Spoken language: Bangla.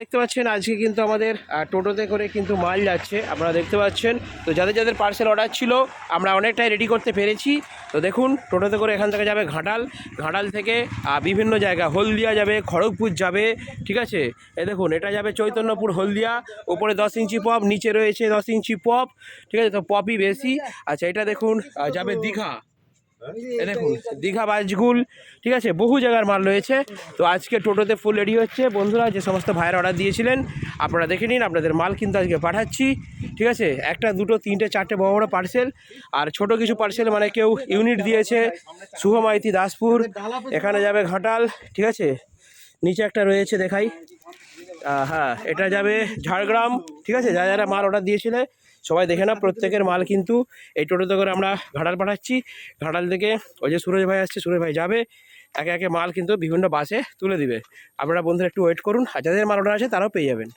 দেখতে পাচ্ছেন, আজকে কিন্তু আমাদের টোটোতে করে কিন্তু মাল যাচ্ছে, আপনারা দেখতে পাচ্ছেন। তো যাদের যাদের পার্সেল অর্ডার ছিল, আমরা অনেকটাই রেডি করতে পেরেছি। তো দেখুন, টোটোতে করে এখান থেকে যাবে ঘাটাল। ঘাটাল থেকে বিভিন্ন জায়গা, হলদিয়া যাবে, খড়গপুর যাবে, ঠিক আছে? এ দেখুন, এটা যাবে চৈতন্যপুর, হলদিয়া। ওপরে দশ ইঞ্চি পপ নিচে রয়েছে দশ ইঞ্চি পপ ঠিক আছে? তো পপই বেশি। আচ্ছা এটা দেখুন যাবে দীঘা। দেখুন দীঘা বাজগুল ঠিক আছে বহু জায়গার মাল রয়েছে। তো আজকে টোটোতে ফুল রেডি হচ্ছে। বন্ধুরা যে সমস্ত ভাইয়ের অর্ডার দিয়েছিলেন আপনারা দেখে নিন আপনাদের মাল কিন্তু আজকে পাঠাচ্ছি ঠিক আছে? একটা দুটো তিনটে চারটে বড় বড় পার্সেল আর ছোট কিছু পার্সেল মানে কেউ ইউনিট দিয়েছে শুভ মাইতি দাসপুর এখানে যাবে ঘাটাল ঠিক আছে? নিচে একটা রয়েছে দেখাই। হ্যাঁ এটা যাবে ঝাড়গ্রাম, ঠিক আছে? যা যারা মাল অর্ডার দিয়েছিলে, সবাই দেখে না প্রত্যেকের মাল কিন্তু এই টোটোতে করে আমরা ঘাটাল পাঠাচ্ছি। ঘাটাল থেকে ওই যে সুরজ ভাই আসছে, সুরজ ভাই যাবে, একে একে মাল কিন্তু বিভিন্ন বাসে তুলে দিবে। আপনারা বন্ধুরা একটু ওয়েট করুন, আর যাদের মাল অর্ডার আছে, তারাও পেয়ে যাবেন।